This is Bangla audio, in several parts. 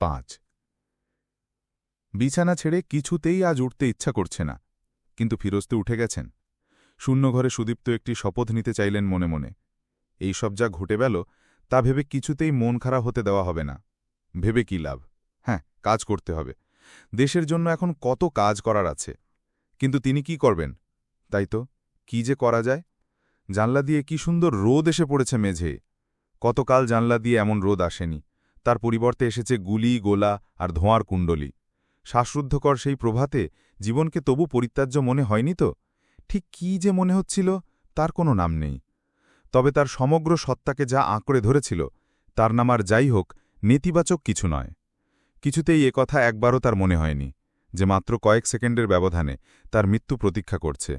পাঁচ। বিছানা ছেড়ে কিছুতেই আজ উঠতে ইচ্ছা করছে না, কিন্তু ফিরোজতে উঠে গেছেন। শূন্য ঘরে সুদীপ্ত একটি শপথ নিতে চাইলেন মনে মনে। এই সব যা ঘটে গেল, তা ভেবে কিছুতেই মন খারাপ হতে দেওয়া হবে না। ভেবে কি লাভ? হ্যাঁ কাজ করতে হবে। দেশের জন্য এখন কত কাজ করার আছে। কিন্তু তিনি কি করবেন? তাই তো, কি যে করা যায়? জানলা দিয়ে কি সুন্দর রোদ এসে পড়েছে মেঝে কতকাল জানলা দিয়ে এমন রোদ আসেনি। তার পরিবর্তে এসেছে গুলি, গোলা আর ধোঁয়ার কুণ্ডলী। শ্বাসরুদ্ধকর সেই প্রভাতে জীবনকে তবু পরিত্যাজ্য মনে হয়নি তো? ঠিক কি যে মনে হচ্ছিল, তার কোনো নাম নেই। তবে তার সমগ্র সত্তাকে যা আঁকড়ে ধরেছিল, তার নাম আর যাই হোক, নেতিবাচক কিছু নয়। কিছুতেই এ কথা একবারও তার মনে হয়নি, যে মাত্র কয়েক সেকেন্ডের ব্যবধানে তার মৃত্যু প্রতীক্ষা করছে।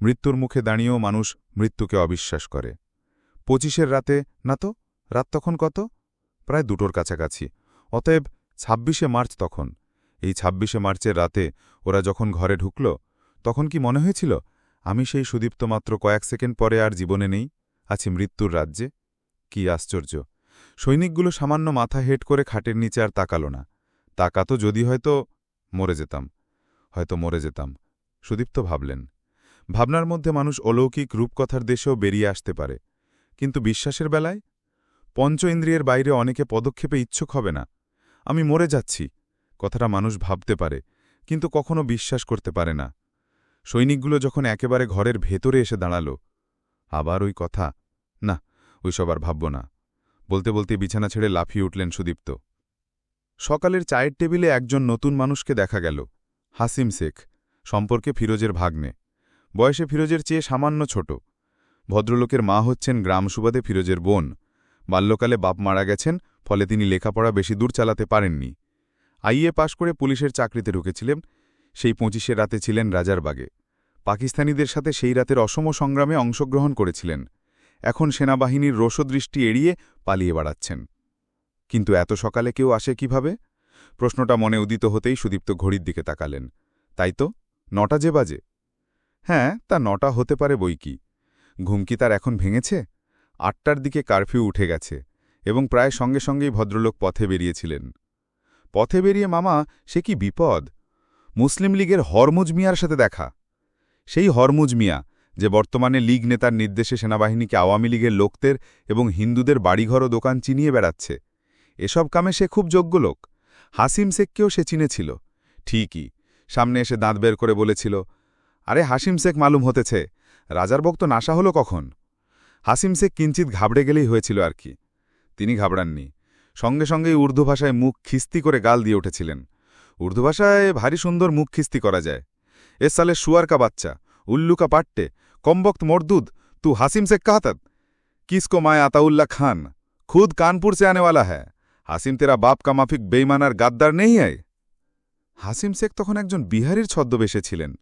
মৃত্যুর মুখে দাঁড়িয়েও মানুষ মৃত্যুকে অবিশ্বাস করে। পঁচিশের রাতে, না তো? রাত তখন কত? প্রায় দুটোর কাছাকাছি। অতএব ছাব্বিশে মার্চ তখন। এই ছাব্বিশে মার্চের রাতে ওরা যখন ঘরে ঢুকল, তখন কি মনে হয়েছিল, আমি সেই সুদীপ্ত মাত্র কয়েক সেকেন্ড পরে আর জীবনে নেই, আছি মৃত্যুর রাজ্যে? কি আশ্চর্য! সৈনিকগুলো সামান্য মাথা হেট করে খাটের নিচে আর তাকাল না। তাকাতো যদি হয়তো মরে যেতাম। হয়তো মরে যেতাম। সুদীপ্ত ভাবলেন। ভাবনার মধ্যে মানুষ অলৌকিক রূপকথার দেশেও বেরিয়ে আসতে পারে। কিন্তু বিশ্বাসের বেলায় পঞ্চ ইন্দ্রিয়ের বাইরে অনেকে পদক্ষেপে ইচ্ছুক হবে না। আমি মরে যাচ্ছি, কথাটা মানুষ ভাবতে পারে, কিন্তু কখনো বিশ্বাস করতে পারে না। সৈনিকগুলো যখন একেবারে ঘরের ভেতরে এসে দাঁড়াল, আবার ওই কথা, না, ওইসব আর ভাবব না। বলতে বলতে বিছানা ছেড়ে লাফিয়ে উঠলেন সুদীপ্ত। সকালের চায়ের টেবিলে একজন নতুন মানুষকে দেখা গেল, হাসিম শেখ, সম্পর্কে ফিরোজের ভাগ্নে। বয়সে ফিরোজের চেয়ে সামান্য ছোট। ভদ্রলোকের মা হচ্ছেন গ্রাম সুবাদে ফিরোজের বোন। বাল্যকালে বাপ মারা গেছেন, ফলে তিনি লেখাপড়া বেশি দূর চালাতে পারেননি। আইএ পাশ করে পুলিশের চাকরিতে ঢুকেছিলেন, সেই পঁচিশে রাতে ছিলেন রাজারবাগে পাকিস্তানিদের সাথে সেই রাতের অসম সংগ্রামে অংশগ্রহণ করেছিলেন। এখন সেনাবাহিনীর রোষদৃষ্টি এড়িয়ে পালিয়ে বেড়াচ্ছেন। কিন্তু এত সকালে কেউ আসে কীভাবে? প্রশ্নটা মনে উদিত হতেই সুদীপ্ত ঘড়ির দিকে তাকালেন। তাই তো, নটা যে বাজে। হ্যাঁ তা নটা হতে পারে বই কি। ঘুমকি তার এখন ভেঙেছে? আটটার দিকে কারফিউ উঠে গেছে এবং প্রায় সঙ্গে সঙ্গেই ভদ্রলোক পথে বেরিয়েছিলেন। পথে বেরিয়ে মামা, সে কি বিপদ? মুসলিম লীগের হরমুজ মিয়ার সাথে দেখা। সেই হরমুজ মিয়া, যে বর্তমানে লীগ নেতার নির্দেশে সেনাবাহিনীকে আওয়ামী লীগের লোকদের এবং হিন্দুদের বাড়িঘর ও দোকান চিনিয়ে বেড়াচ্ছে। এসব কামে সে খুব যোগ্য লোক। হাসিম শেখকেও সে চিনেছিল। ঠিকই, সামনে এসে দাঁত বের করে বলেছিল, আরে হাসিম শেখ মালুম হতেছে। রাজার বক্ত নাশা হলো কখন? হাসিম শেখ কিঞ্চিত ঘাবড়ে গেলেই হয়েছিল আর কি। তিনি ঘাবড়াননি। সঙ্গে সঙ্গেই উর্দু ভাষায় মুখ খিস্তি করে গাল দিয়ে উঠেছিলেন। উর্দু ভাষায় ভারী সুন্দর মুখ খিস্তি করা যায়। এ সালে সুয়ারকা বাচ্চা উল্লুকা পাট্টে, কম্বক্ত মরদুদ তু হাসিম শেখ কাহাত কিসকো মায় আতাউল্লা খান? খুদ কানপুর সে আনেওয়ালা হ্যাঁ হাসিম তেরা বাপ কা মাফিক বেইমানার গাদ্দার নেই আয় হাসিম শেখ তখন একজন বিহারির ছদ্মবেশে ছিলেন।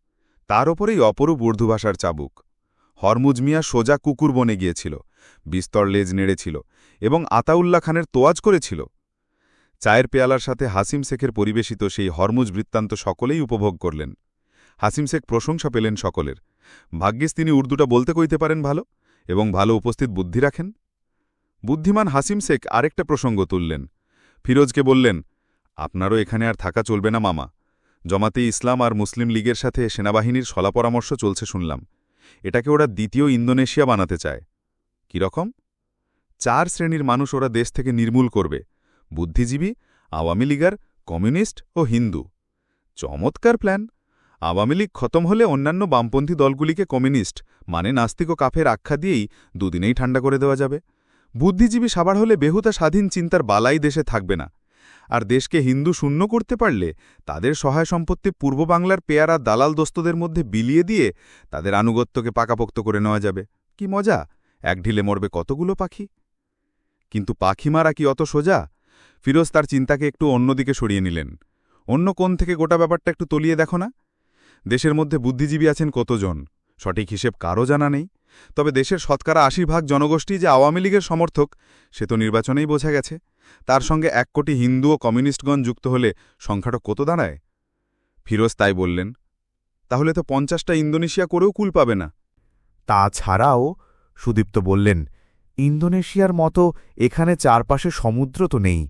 তার ওপরেই অপরূপ উর্দু ভাষার চাবুক। হরমুজ মিয়া সোজা কুকুর বনে গিয়েছিল, বিস্তর লেজ নেড়েছিল এবং আতাউল্লা খানের তোয়াজ করেছিল। চায়ের পেয়ালার সাথে হাসিম শেখের পরিবেশিত সেই হরমুজ বৃত্তান্ত সকলেই উপভোগ করলেন। হাসিম শেখ প্রশংসা পেলেন সকলের। ভাগ্যিস তিনি উর্দুটা বলতে কইতে পারেন ভালো এবং ভালো উপস্থিত বুদ্ধি রাখেন। বুদ্ধিমান হাসিম শেখ আরেকটা প্রসঙ্গ তুললেন। ফিরোজকে বললেন, আপনারও এখানে আর থাকা চলবে না মামা। জমাতে ইসলাম আর মুসলিম লীগের সাথে সেনাবাহিনীর সলাপরামর্শ চলছে শুনলাম। এটাকে ওরা দ্বিতীয় ইন্দোনেশিয়া বানাতে চায়। রকম? চার শ্রেণির মানুষ ওরা দেশ থেকে নির্মূল করবে, বুদ্ধিজীবী, আওয়ামী লীগার, কমিউনিস্ট ও হিন্দু। চমৎকার প্ল্যান। আওয়ামী লীগ খতম হলে অন্যান্য বামপন্থী দলগুলিকে কমিউনিস্ট মানে নাস্তিক ও কাফের আখ্যা দিয়েই দুদিনেই ঠান্ডা করে দেওয়া যাবে। বুদ্ধিজীবী সাবার হলে বেহুতা স্বাধীন চিন্তার বালাই দেশে থাকবে না। আর দেশকে হিন্দু শূন্য করতে পারলে তাদের সহায় সম্পত্তি পূর্ব বাংলার পেয়ারা দালাল দোস্তদের মধ্যে বিলিয়ে দিয়ে তাদের আনুগত্যকে পাকাপোক্ত করে নেওয়া যাবে। কি মজা? এক ঢিলে মরবে কতগুলো পাখি? কিন্তু পাখি মারা কি অত সোজা? ফিরোজ তার চিন্তাকে একটু অন্যদিকে সরিয়ে নিলেন। অন্য কোণ থেকে গোটা ব্যাপারটা একটু তলিয়ে দেখো না? দেশের মধ্যে বুদ্ধিজীবী আছেন কতজন? সঠিক হিসেব কারও জানা নেই। তবে দেশের শতকরা আশি ভাগ জনগোষ্ঠী যে আওয়ামী লীগের সমর্থক, সে তো নির্বাচনেই বোঝা গেছে। তার সঙ্গে এক কোটি হিন্দু ও কমিউনিস্টগণ যুক্ত হলে সংখ্যাটা কত দাঁড়ায়? ফিরোজ তাই বললেন, তাহলে তো পঞ্চাশটা ইন্দোনেশিয়া করেও কুল পাবে না। তাছাড়াও, সুদীপ্ত বললেন, ইন্দোনেশিয়ার মতো এখানে চারপাশে সমুদ্র তো নেই,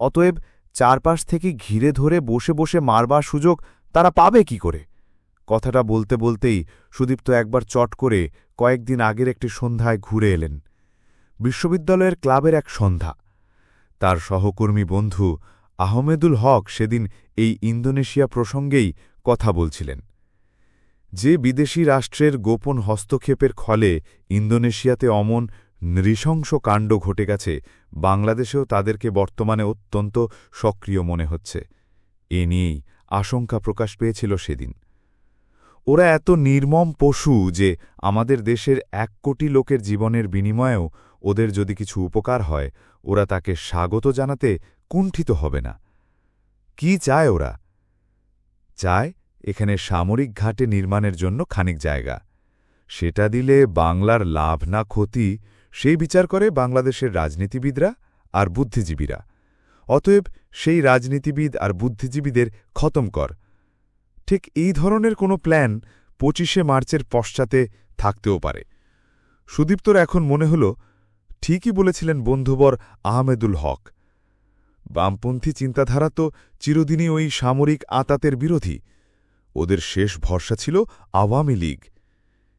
অতএব চারপাশ থেকে ঘিরে ধরে বসে বসে মারবার সুযোগ তারা পাবে কি করে? কথাটা বলতে বলতেই সুদীপ্ত একবার চট করে কয়েকদিন আগের একটি সন্ধ্যায় ঘুরে এলেন। বিশ্ববিদ্যালয়ের ক্লাবের এক সন্ধ্যা তার সহকর্মী বন্ধু আহমেদুল হক সেদিন এই ইন্দোনেশিয়া প্রসঙ্গেই কথা বলছিলেন। যে বিদেশি রাষ্ট্রের গোপন হস্তক্ষেপের ফলে ইন্দোনেশিয়াতে অমন নৃশংস কাণ্ড ঘটে গেছে, বাংলাদেশেও তাদেরকে বর্তমানে অত্যন্ত সক্রিয় মনে হচ্ছে। এ নিয়েই আশঙ্কা প্রকাশ পেয়েছিল সেদিন। ওরা এত নির্মম পশু যে আমাদের দেশের এক কোটি লোকের জীবনের বিনিময়েও ওদের যদি কিছু উপকার হয়, ওরা তাকে স্বাগত জানাতে কুণ্ঠিত হবে না। কি চায় ওরা? চায় এখানে সামরিক ঘাটে নির্মাণের জন্য খানিক জায়গা। সেটা দিলে বাংলার লাভ না ক্ষতি, সেই বিচার করে বাংলাদেশের রাজনীতিবিদরা আর বুদ্ধিজীবীরা। অতএব সেই রাজনীতিবিদ আর বুদ্ধিজীবীদের খতম কর। ঠিক এই ধরনের কোনো প্ল্যান পঁচিশে মার্চের পশ্চাতে থাকতেও পারে। সুদীপ্তর এখন মনে হল ঠিকই বলেছিলেন বন্ধুবর আহমেদুল হক। বামপন্থী চিন্তাধারা তো চিরদিনই ওই সামরিক আতাতের বিরোধী। ওদের শেষ ভরসা ছিল আওয়ামী লীগ।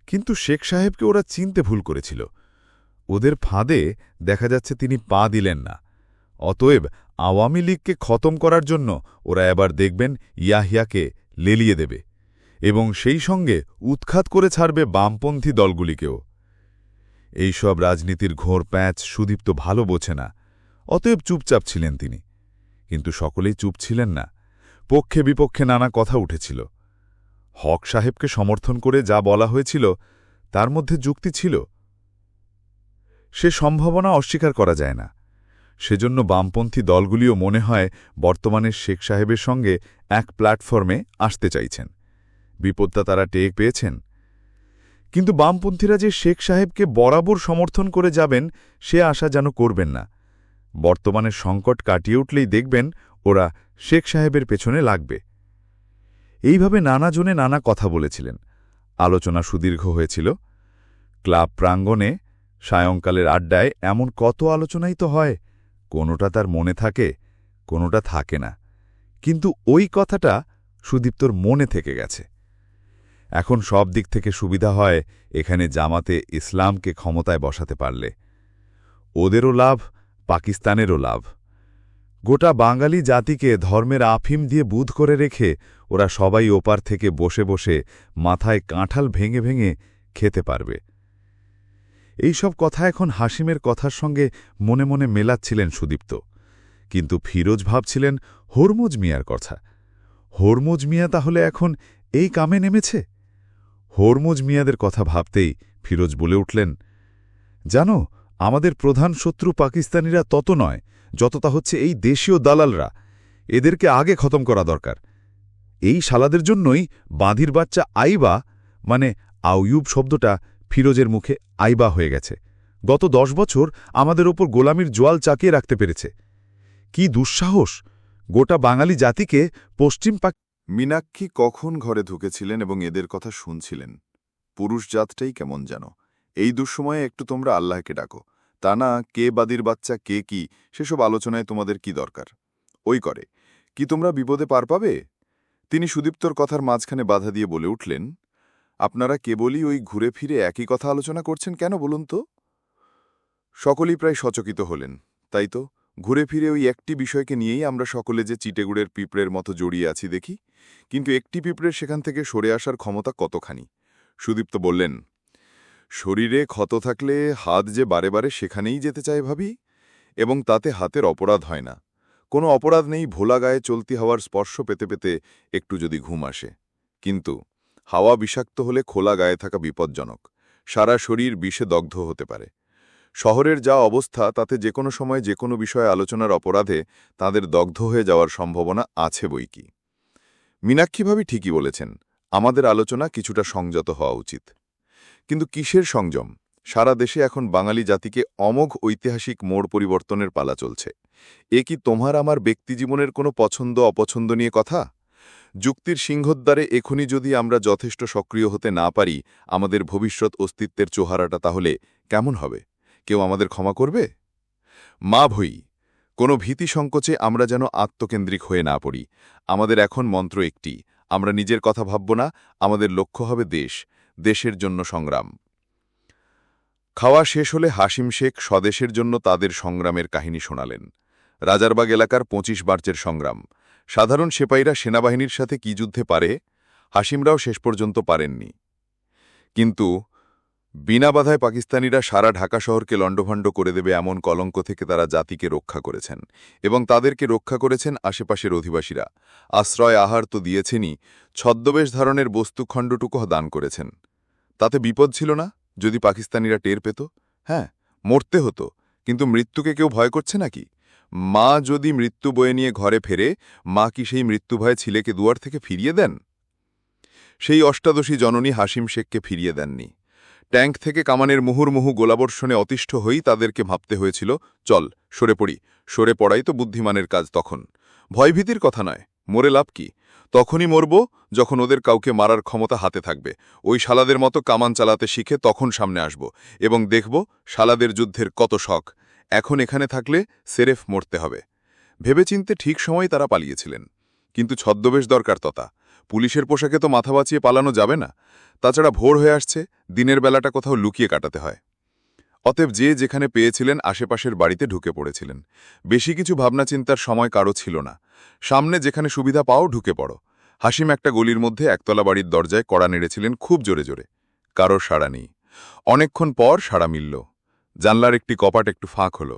কিন্তু শেখ সাহেবকে ওরা চিনতে ভুল করেছিল। ওদের ফাঁদে দেখা যাচ্ছে তিনি পা দিলেন না। অতএব আওয়ামী লীগকে খতম করার জন্য ওরা এবার দেখবেন ইয়াহিয়াকে লেলিয়ে দেবে এবং সেই সঙ্গে উৎখাত করে ছাড়বে বামপন্থী দলগুলিকেও। এইসব রাজনীতির ঘোর প্যাঁচ সুদীপ্ত ভালো বোঝে না, অতএব চুপচাপ ছিলেন তিনি। কিন্তু সকলেই চুপ ছিলেন না। পক্ষে বিপক্ষে নানা কথা উঠেছিল। হক সাহেবকে সমর্থন করে যা বলা হয়েছিল, তার মধ্যে যুক্তি ছিল। সে সম্ভাবনা অস্বীকার করা যায় না। সেজন্য বামপন্থী দলগুলিও মনে হয় বর্তমানে শেখ সাহেবের সঙ্গে এক প্ল্যাটফর্মে আসতে চাইছেন। বিপদটা তারা টেক পেয়েছেন। কিন্তু বামপন্থীরা যে শেখ সাহেবকে বরাবর সমর্থন করে যাবেন, সে আশা যেন করবেন না। বর্তমানে সংকট কাটিয়ে উঠলেই দেখবেন ওরা শেখ সাহেবের পেছনে লাগবে। এইভাবে নানা জনে নানা কথা বলেছিলেন। আলোচনা সুদীর্ঘ হয়েছিল। ক্লাব প্রাঙ্গণে সায়ংকালের আড্ডায় এমন কত আলোচনাই তো হয়, কোনোটা তার মনে থাকে, কোনোটা থাকে না। কিন্তু ওই কথাটা সুদীপ্তর মনে থেকে গেছে। এখন সব দিক থেকে সুবিধা হয় এখানে জামাতে ইসলামকে ক্ষমতায় বসাতে পারলে। ওদেরও লাভ, পাকিস্তানেরও লাভ। গোটা বাঙালি জাতিকে ধর্মের আফিম দিয়ে বুধ করে রেখে ওরা সবাই ওপার থেকে বসে বসে মাথায় কাঁঠাল ভেঙে ভেঙে খেতে পারবে। এই সব কথা এখন হাসিমের কথার সঙ্গে মনে মনে মেলাচ্ছিলেন সুদীপ্ত। কিন্তু ফিরোজ ভাবছিলেন, হরমুজ মিয়ার কথা। হরমুজ মিয়া তাহলে এখন এই কামে নেমেছে? হরমুজ মিয়াদের কথা ভাবতেই ফিরোজ বলে উঠলেন, জানো, আমাদের প্রধান শত্রু পাকিস্তানিরা তত নয় যতটা হচ্ছে এই দেশীয় দালালরা। এদেরকে আগে খতম করা দরকার। এই শালাদের জন্যই বাঁধির বাচ্চা আইবা মানে আউয়ুব শব্দটা ফিরোজের মুখে আইবা হয়ে গেছে। গত দশ বছর আমাদের ওপর গোলামির জোয়াল চাকিয়ে রাখতে পেরেছে। কি দুঃসাহস! গোটা বাঙালি জাতিকে পশ্চিম পাক মীনাক্ষী কখন ঘরে ঢুকেছিলেন এবং এদের কথা শুনছিলেন? পুরুষ জাতটাই কেমন যেন। এই দুঃসময়ে একটু তোমরা আল্লাহকে ডাকো। তা না, কে বাদির বাচ্চা, কে কি, সেসব আলোচনায় তোমাদের কি দরকার? ওই করে, কি তোমরা বিপদে পার পাবে? তিনি সুদীপ্তর কথার মাঝখানে বাধা দিয়ে বলে উঠলেন, আপনারা কেবলই ওই ঘুরে ফিরে একই কথা আলোচনা করছেন কেন বলুন তো? সকলেই প্রায় সচকিত হলেন। তাই তো, ঘুরে ফিরে ওই একটি বিষয়কে নিয়েই আমরা সকলে যে চিটেগুড়ের পিঁপড়ের মতো জড়িয়ে আছি দেখি। কিন্তু একটি পিঁপড়ের সেখান থেকে সরে আসার ক্ষমতা কতখানি? সুদীপ্ত বললেন, শরীরে ক্ষত থাকলে হাত যে বারে বারে সেখানেই যেতে চায় ভাবি, এবং তাতে হাতের অপরাধ হয় না। কোনো অপরাধ নেই ভোলা গায়ে চলতি হওয়ার স্পর্শ পেতে পেতে একটু যদি ঘুম আসে। কিন্তু হাওয়া বিষাক্ত হলে খোলা গায়ে থাকা বিপজ্জনক। সারা শরীর বিষে দগ্ধ হতে পারে। শহরের যা অবস্থা, তাতে যে কোনো সময় যে কোনো বিষয়ে আলোচনার অপরাধে তাদের দগ্ধ হয়ে যাওয়ার সম্ভাবনা আছে বই কি? মীনাক্ষীভাবী ঠিকই বলেছেন, আমাদের আলোচনা কিছুটা সংযত হওয়া উচিত। কিন্তু কিসের সংযম? সারা দেশে এখন বাঙালি জাতিকে অমোঘ ঐতিহাসিক মোড় পরিবর্তনের পালা চলছে। এ কি তোমার আমার ব্যক্তিজীবনের কোনো পছন্দ অপছন্দ নিয়ে কথা? যুক্তির সিংহদ্বারে এখনই যদি আমরা যথেষ্ট সক্রিয় হতে না পারি, আমাদের ভবিষ্যৎ অস্তিত্বের চোহারাটা তাহলে কেমন হবে? কেউ আমাদের ক্ষমা করবে? মা ভই কোনো ভীতি সংকোচে আমরা যেন আত্মকেন্দ্রিক হয়ে না পড়ি। আমাদের এখন মন্ত্র একটি, আমরা নিজের কথা ভাবব না, আমাদের লক্ষ্য হবে দেশ, দেশের জন্য সংগ্রাম। খাওয়া শেষ হলে হাসিম শেখ স্বদেশের জন্য তাদের সংগ্রামের কাহিনী শোনালেন। রাজারবাগ এলাকার পঁচিশ বার্চের সংগ্রাম। সাধারণ সেপাইরা সেনাবাহিনীর সাথে কি যুদ্ধে পারে? হাসিমরাও শেষ পর্যন্ত পারেননি। কিন্তু বিনা বাধায় পাকিস্তানিরা সারা ঢাকা শহরকে লণ্ডভণ্ড করে দেবে এমন কলঙ্ক থেকে তারা জাতিকে রক্ষা করেছেন এবং তাদেরকে রক্ষা করেছেন আশেপাশের অধিবাসীরা। আশ্রয় আহার তো দিয়েছেনই, ছদ্মবেশ ধারণের বস্তুখণ্ডটুকু দান করেছেন। তাতে বিপদ ছিল না? যদি পাকিস্তানিরা টের পেত? হ্যাঁ মরতে হতো। কিন্তু মৃত্যুকে কেউ ভয় করছে নাকি? মা যদি মৃত্যু বয়ে নিয়ে ঘরে ফেরে, মা কি সেই মৃত্যুভয়ে ছেলেকে দুয়ার থেকে ফিরিয়ে দেন? সেই অষ্টাদশী জননী হাসিম শেখকে ফিরিয়ে দেননি। ট্যাঙ্ক থেকে কামানের মুহুর্মুহু গোলাবর্ষণে অতিষ্ঠ হয়েই তাদেরকে ভাবতে হয়েছিল, চল, সরে পড়ি। সরে পড়াই তো বুদ্ধিমানের কাজ তখন। ভয়ভীতির কথা নয়, মরে লাভ কি? তখনই মরব, যখন ওদের কাউকে মারার ক্ষমতা হাতে থাকবে। ওই শালাদের মতো কামান চালাতে শিখে তখন সামনে আসব এবং দেখব শালাদের যুদ্ধের কত শখ। এখন এখানে থাকলে সেরেফ মরতে হবে। ভেবেচিন্তে ঠিক সময় তারা পালিয়েছিলেন। কিন্তু ছদ্মবেশ দরকার ততা। পুলিশের পোশাকে তো মাথা বাঁচিয়ে পালানো যাবে না। তাছাড়া ভোর হয়ে আসছে, দিনের বেলাটা কোথাও লুকিয়ে কাটাতে হয়। অতএব যে যেখানে পেয়েছিলেন, আশেপাশের বাড়িতে ঢুকে পড়েছিলেন। বেশি কিছু ভাবনা চিন্তার সময় কারও ছিল না। সামনে যেখানে সুবিধা পাও, ঢুকে পড়ো। হাসিম একটা গলির মধ্যে একতলা বাড়ির দরজায় কড়া নেড়েছিলেন খুব জোরে জোরে। কারোর সাড়া নেই। অনেকক্ষণ পর সাড়া মিলল। জানলার একটি কপাট একটু ফাঁক হল।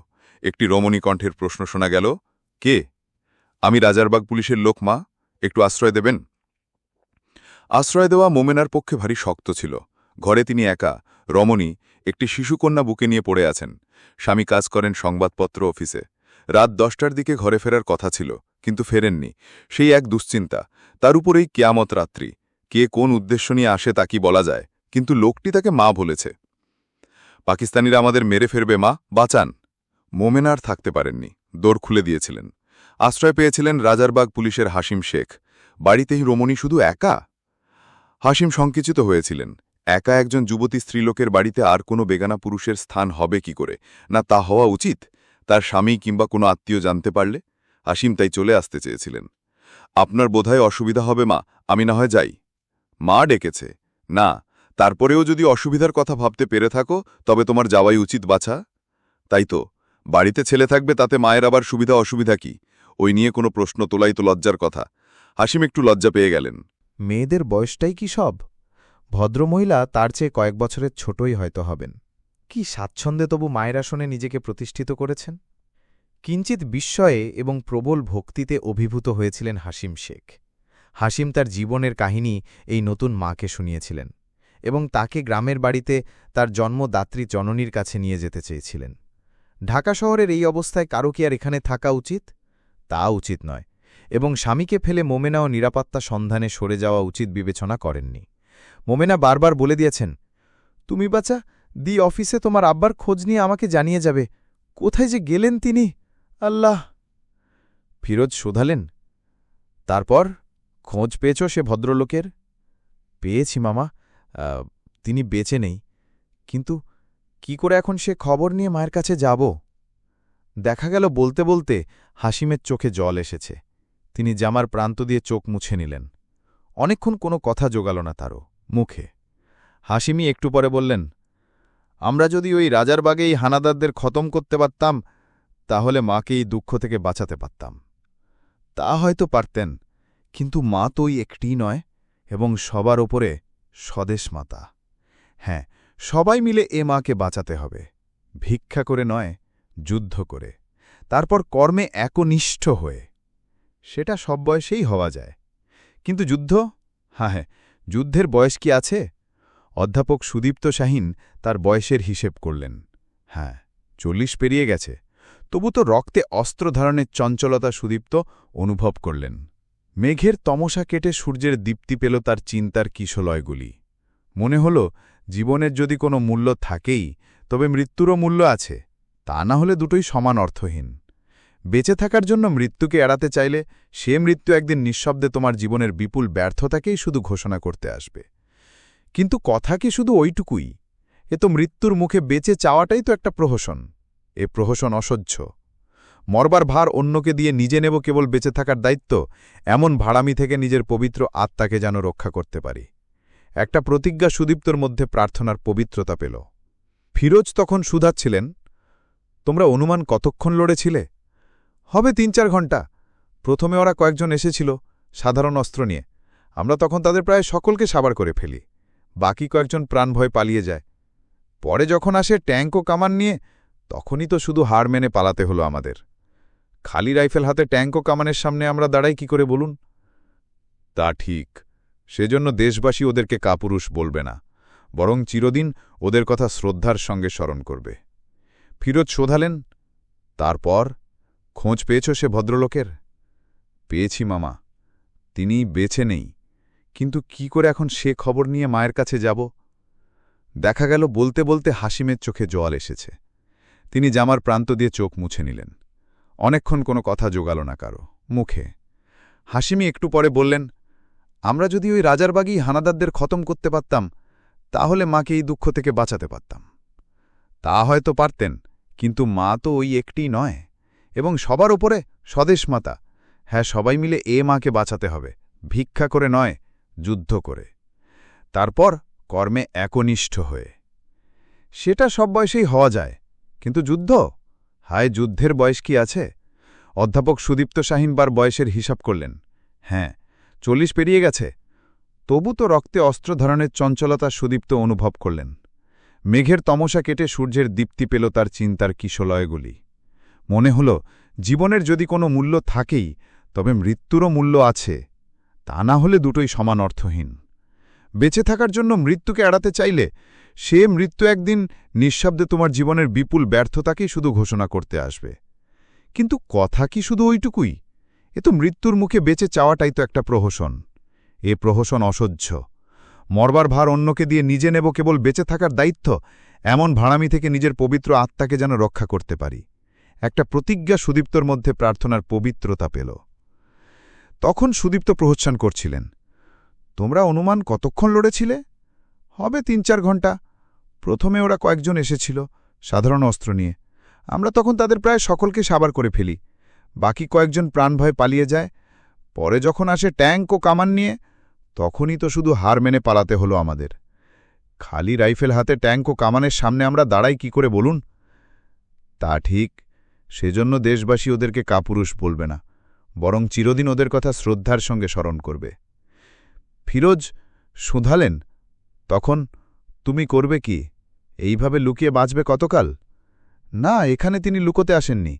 একটি রমণী কণ্ঠের প্রশ্ন শোনা গেল, কে? আমি রাজারবাগ পুলিশের লোক, মা। একটু আশ্রয় দেবেন? আশ্রয় দেওয়া মোমেনার পক্ষে ভারী শক্ত ছিল। ঘরে তিনি একা, রমণী, একটি শিশুকন্যা বুকে নিয়ে পড়ে আছেন। স্বামী কাজ করেন সংবাদপত্র অফিসে। রাত দশটার দিকে ঘরে ফেরার কথা ছিল, কিন্তু ফেরেননি। সেই এক দুশ্চিন্তা, তার উপরেই কেয়ামত রাত্রি। কে কোন উদ্দেশ্য নিয়ে আসে তা কি বলা যায়, কিন্তু লোকটি তাকে মা বলেছে। পাকিস্তানিরা আমাদের মেরে ফেরবে, মা, বাঁচান। মোমেনার থাকতে পারেননি, দোর খুলে দিয়েছিলেন। আশ্রয় পেয়েছিলেন রাজারবাগ পুলিশের হাসিম শেখ। বাড়িতেই রমণী শুধু একা? হাসিম সংকুচিত হয়েছিলেন। একা একজন যুবতী স্ত্রীলোকের বাড়িতে আর কোনো বেগানা পুরুষের স্থান হবে কি করে? না তা হওয়া উচিত? তার স্বামী কিংবা কোনো আত্মীয় জানতে পারলে? হাসিম তাই চলে আসতে চেয়েছিলেন। আপনার বোধহয় অসুবিধা হবে, মা। আমি না হয় যাই। মা ডেকেছে। না, তারপরেও যদি অসুবিধার কথা ভাবতে পেরে থাকো, তবে তোমার যাওয়াই উচিত, বাছা। তাই তো। বাড়িতে ছেলে থাকবে, তাতে মায়ের আবার সুবিধা অসুবিধা কি? ওই নিয়ে কোনো প্রশ্ন তোলাই তো লজ্জার কথা। হাসিম একটু লজ্জা পেয়ে গেলেন। মেয়েদের বয়সটাই কি সব? ভদ্রমহিলা তার চেয়ে কয়েক বছরের ছোটই হয়তো হবেন। কি স্বাচ্ছন্দ্যে তবু মায়ের আসনে নিজেকে প্রতিষ্ঠিত করেছেন? কিঞ্চিত বিস্ময়ে এবং প্রবল ভক্তিতে অভিভূত হয়েছিলেন হাসিম শেখ। হাসিম তার জীবনের কাহিনী এই নতুন মাকে শুনিয়েছিলেন এবং তাকে গ্রামের বাড়িতে তার জন্মদাত্রী জননীর কাছে নিয়ে যেতে চেয়েছিলেন। ঢাকা শহরের এই অবস্থায় কারও কি আর এখানে থাকা উচিত? তা উচিত নয়। এবং স্বামীকে ফেলে মোমেনাও নিরাপত্তা সন্ধানে সরে যাওয়া উচিত বিবেচনা করেননি। মোমেনা বারবার বলে দিয়েছেন, তুমি বাচ্চা দি অফিসে তোমার আব্বার খোঁজ নিয়ে আমাকে জানিয়ে যাবে। কোথায় যে গেলেন তিনি? আল্লাহ! ফিরোজ শোধালেন, তারপর খোঁজ পেয়েছ সে ভদ্রলোকের? পেয়েছি মামা তিনি বেঁচে নেই। কিন্তু কি করে এখন সে খবর নিয়ে মায়ের কাছে যাব? দেখা গেল বলতে বলতে হাসিমের চোখে জল এসেছে। তিনি জামার প্রান্ত দিয়ে চোখ মুছে নিলেন। অনেকক্ষণ কোনো কথা জোগাল না তারও, মুখে। হাসিমি একটু পরে বললেন, আমরা যদি ওই রাজার বাগেই হানাদারদের খতম করতে পারতাম, তাহলে মাকে এই দুঃখ থেকে বাঁচাতে পারতাম। তা হয়তো পারতেন, কিন্তু মা তো ওই একটিই নয়, এবং সবার ওপরে স্বদেশ মাতা। হ্যাঁ সবাই মিলে এ মাকে বাঁচাতে হবে। ভিক্ষা করে নয়, যুদ্ধ করে। তারপর কর্মে একনিষ্ঠ হয়ে সেটা সব বয়সেই হওয়া যায়। কিন্তু যুদ্ধ? হ্যাঁ হ্যাঁ যুদ্ধের বয়স কি আছে? অধ্যাপক সুদীপ্ত শাহিন তার বয়সের হিসেব করলেন। হ্যাঁ চল্লিশ পেরিয়ে গেছে। তবু তো রক্তে অস্ত্র ধারণের চঞ্চলতা সুদীপ্ত অনুভব করলেন। মেঘের তমসা কেটে সূর্যের দীপ্তি পেল তার চিন্তার কিশলয়গুলি। মনে হল, জীবনের যদি কোনো মূল্য থাকেই, তবে মৃত্যুরও মূল্য আছে। তা না হলে দুটোই সমান অর্থহীন। বেঁচে থাকার জন্য মৃত্যুকে এড়াতে চাইলে সে মৃত্যু একদিন নিঃশব্দে তোমার জীবনের বিপুল ব্যর্থতাকেই শুধু ঘোষণা করতে আসবে। কিন্তু কথা কি শুধু ওইটুকুই? এ তো মৃত্যুর মুখে বেঁচে চাওয়াটাই তো একটা প্রহসন। এ প্রহসন অসহ্য। মরবার ভার অন্যকে দিয়ে নিজে নেব কেবল বেঁচে থাকার দায়িত্ব, এমন ভাড়ামি থেকে নিজের পবিত্র আত্মাকে যেন রক্ষা করতে পারি। একটা প্রতিজ্ঞা সুদীপ্তর মধ্যে প্রার্থনার পবিত্রতা পেল। ফিরোজ তখন সুধাচ্ছিলেন তোমরা অনুমান কতক্ষণ লড়েছিলে? হবে তিন চার ঘণ্টা। প্রথমে ওরা কয়েকজন এসেছিল সাধারণ অস্ত্র নিয়ে। আমরা তখন তাদের প্রায় সকলকে সাবার করে ফেলি। বাকি কয়েকজন প্রাণভয় পালিয়ে যায়। পরে যখন আসে ট্যাঙ্ক ও কামান নিয়ে, তখনই তো শুধু হার মেনে পালাতে হলো আমাদের। খালি রাইফেল হাতে ট্যাঙ্ক ও কামানের সামনে আমরা দাঁড়াই কি করে বলুন? তা ঠিক, সেজন্য দেশবাসী ওদেরকে কাপুরুষ বলবে না, বরং চিরদিন ওদের কথা শ্রদ্ধার সঙ্গে স্মরণ করবে। ফিরোজ শোধালেন, তারপর খোঁজ পেয়েছ সে ভদ্রলোকের? পেয়েছি, মামা। তিনি বেছে নেই। কিন্তু কি করে এখন সে খবর নিয়ে মায়ের কাছে যাব? দেখা গেল বলতে বলতে হাসিমের চোখে জল এসেছে। তিনি জামার প্রান্ত দিয়ে চোখ মুছে নিলেন। অনেকক্ষণ কোনো কথা জোগাল না কারও, মুখে। হাসিমি একটু পরে বললেন, আমরা যদি ওই রাজারবাগী হানাদারদের খতম করতে পারতাম, তাহলে মাকে এই দুঃখ থেকে বাঁচাতে পারতাম। তা হয়তো পারতেন, কিন্তু মা তো ওই একটিই নয়। এবং সবার ওপরে স্বদেশ মাতা। হ্যাঁ সবাই মিলে এ মাকে বাঁচাতে হবে। ভিক্ষা করে নয়, যুদ্ধ করে। তারপর কর্মে একনিষ্ঠ হয়ে। সেটা সব বয়সেই হওয়া যায়। কিন্তু যুদ্ধ? হায়, যুদ্ধের বয়স কি আছে? অধ্যাপক সুদীপ্ত শাহিনবার বয়সের হিসাব করলেন। হ্যাঁ চল্লিশ পেরিয়ে গেছে। তবু তো রক্তে অস্ত্র ধরনের চঞ্চলতা সুদীপ্ত অনুভব করলেন। মেঘের তমসা কেটে সূর্যের দীপ্তি পেল তার চিন্তার কিশলয়গুলি। মনে হল, জীবনের যদি কোনো মূল্য থাকেই, তবে মৃত্যুরও মূল্য আছে। তা না হলে দুটোই সমান অর্থহীন। বেঁচে থাকার জন্য মৃত্যুকে এড়াতে চাইলে, সে মৃত্যু একদিন নিঃশব্দে তোমার জীবনের বিপুল ব্যর্থতাকেই শুধু ঘোষণা করতে আসবে। কিন্তু কথা কি শুধু ওইটুকুই? এ তো মৃত্যুর মুখে বেঁচে চাওয়াটাই তো একটা প্রহসন। এ প্রহসন অসহ্য। মরবার ভার অন্যকে দিয়ে নিজে নেব কেবল বেঁচে থাকার দায়িত্ব, এমন ভাড়ামি থেকে নিজের পবিত্র আত্মাকে যেন রক্ষা করতে পারি। একটা প্রতিজ্ঞা সুদীপ্তর মধ্যে প্রার্থনার পবিত্রতা পেল। তখন সুদীপ্ত প্রহচ্ছান করছিলেন, তোমরা অনুমান কতক্ষণ লড়েছিলে? হবে তিন চার ঘণ্টা প্রথমে ওরা কয়েকজন এসেছিল, সাধারণ অস্ত্র নিয়ে। আমরা তখন তাদের প্রায় সকলকে সাবার করে ফেলি। বাকি কয়েকজন প্রাণভয় পালিয়ে যায়। পরে যখন আসে ট্যাঙ্ক ও কামান নিয়ে, তখনই তো শুধু হার মেনে পালাতে হলো আমাদের। খালি রাইফেল হাতে ট্যাঙ্ক ও কামানের সামনে আমরা দাঁড়াই কি করে বলুন? তা ঠিক। সেজন্য দেশবাসী ওদেরকে কাপুরুষ বলবে না, বরং চিরদিন ওদের কথা শ্রদ্ধার সঙ্গে স্মরণ করবে। ফিরোজ, শুধালেন, তখন তুমি করবে কি? এইভাবে লুকিয়ে বাঁচবে কতকাল? না, এখানে তিনি লুকোতে আসেননি,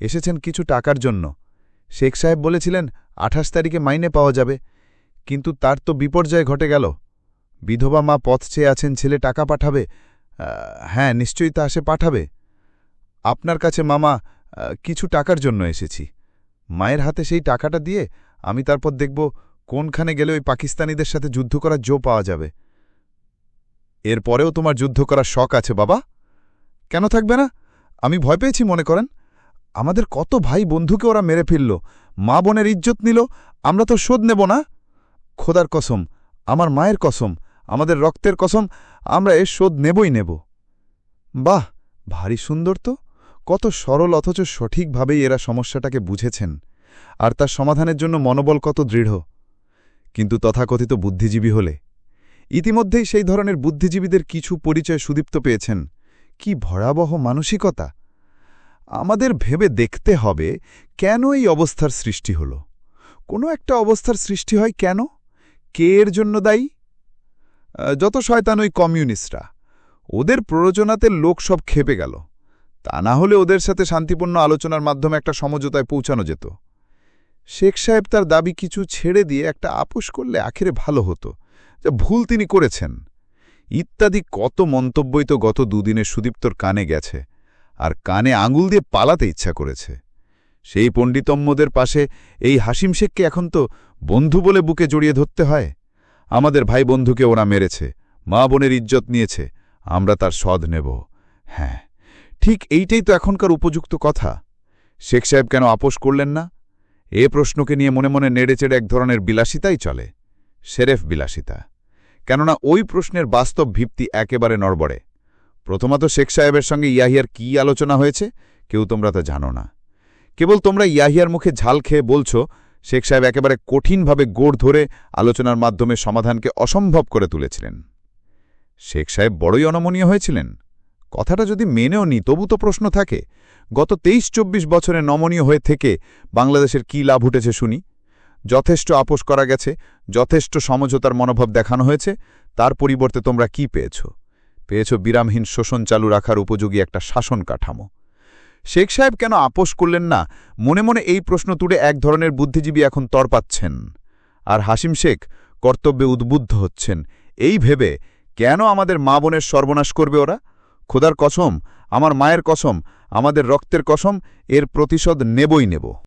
এসেছেন কিছু টাকার জন্য। শেখ সাহেব বলেছিলেন, আঠাশ তারিখে মাইনে পাওয়া যাবে, কিন্তু তার তো বিপর্যয় ঘটে গেল। বিধবা মা পথ চেয়ে আছেন, ছেলে টাকা পাঠাবে হ্যাঁ নিশ্চয়ই তা সে পাঠাবে। আপনার কাছে মামা কিছু টাকার জন্য এসেছি। মায়ের হাতে সেই টাকাটা দিয়ে আমি তারপর দেখব কোনখানে গেলে ওই পাকিস্তানিদের সাথে যুদ্ধ করার জো পাওয়া যাবে। এরপরেও তোমার যুদ্ধ করার শখ আছে, বাবা। কেন থাকবে না? আমি ভয় পেয়েছি, মনে করেন। আমাদের কত ভাই বন্ধুকে ওরা মেরে ফেলল। মা বোনের ইজ্জত নিল। আমরা তো শোধ নেব না। খোদার কসম, আমার মায়ের কসম, আমাদের রক্তের কসম, আমরা এর শোধ নেবই নেব। বাহ, ভারী সুন্দর তো। কত সরল অথচ সঠিকভাবেই এরা সমস্যাটাকে বুঝেছেন, আর তার সমাধানের জন্য মনোবল কত দৃঢ়। কিন্তু তথাকথিত বুদ্ধিজীবী হলে? ইতিমধ্যেই সেই ধরনের বুদ্ধিজীবীদের কিছু পরিচয় সুদীপ্ত পেয়েছেন। কি ভয়াবহ মানসিকতা! আমাদের ভেবে দেখতে হবে কেন এই অবস্থার সৃষ্টি হল। কোনো একটা অবস্থার সৃষ্টি হয় কেন? কে এর জন্য দায়ী? যত শয়তান ওই কমিউনিস্টরা। ওদের প্ররোচনাতে লোক সব খেপে গেল। তা না হলে ওদের সাথে শান্তিপূর্ণ আলোচনার মাধ্যমে একটা সমঝোতায় পৌঁছানো যেত। শেখ সাহেব তার দাবি কিছু ছেড়ে দিয়ে একটা আপোষ করলে আখেরে ভালো হতো, যা ভুল তিনি করেছেন। ইত্যাদি কত মন্তব্যই তো গত দুদিনে সুদীপ্তর কানে গেছে, আর কানে আঙুল দিয়ে পালাতে ইচ্ছা করেছে। সেই পণ্ডিতম্মদের পাশে এই হাসিম শেখকে এখন তো বন্ধু বলে বুকে জড়িয়ে ধরতে হয়। আমাদের ভাই বন্ধুকে ওরা মেরেছে, মা বোনের ইজ্জত নিয়েছে, আমরা তার সদ নেব। হ্যাঁ। ঠিক এইটাই তো এখনকার উপযুক্ত কথা। শেখ সাহেব কেন আপোষ করলেন না? এ প্রশ্নকে নিয়ে মনে মনে নেড়েচেড়ে এক ধরনের বিলাসিতাই চলে, সেরেফ বিলাসিতা। কেননা ওই প্রশ্নের বাস্তব ভিত্তি একেবারে নড়বড়ে। প্রথমত শেখ সাহেবের সঙ্গে ইয়াহিয়ার কী আলোচনা হয়েছে, কেউ তোমরা তা জানো না। কেবল তোমরা ইয়াহিয়ার মুখে ঝাল খেয়ে বলছো, শেখ সাহেব একেবারে কঠিনভাবে গোড় ধরে আলোচনার মাধ্যমে সমাধানকে অসম্ভব করে তুলেছিলেন। শেখ সাহেব বড়ই অনমনীয় হয়েছিলেন। কথাটা যদি মেনেও নি, তবু তো প্রশ্ন থাকে। গত তেইশ চব্বিশ বছরে নমনীয় হয়ে থেকে বাংলাদেশের কী লাভ উঠেছে শুনি? যথেষ্ট আপোষ করা গেছে, যথেষ্ট সমঝোতার মনোভাব দেখানো হয়েছে, তার পরিবর্তে তোমরা কি পেয়েছ? পেয়েছ বিরামহীন শোষণ চালু রাখার উপযোগী একটা শাসন কাঠামো। শেখ সাহেব কেন আপোষ করলেন না? মনে মনে এই প্রশ্ন তুলে এক ধরনের বুদ্ধিজীবী এখন তরপাচ্ছেন। আর হাসিম শেখ কর্তব্যে উদ্বুদ্ধ হচ্ছেন। এই ভেবে কেন আমাদের মা বোনের সর্বনাশ করবে ওরা? খোদার কসম আমার মায়ের কসম আমাদের রক্তের কসম এর প্রতিশোধ নেবই নেব।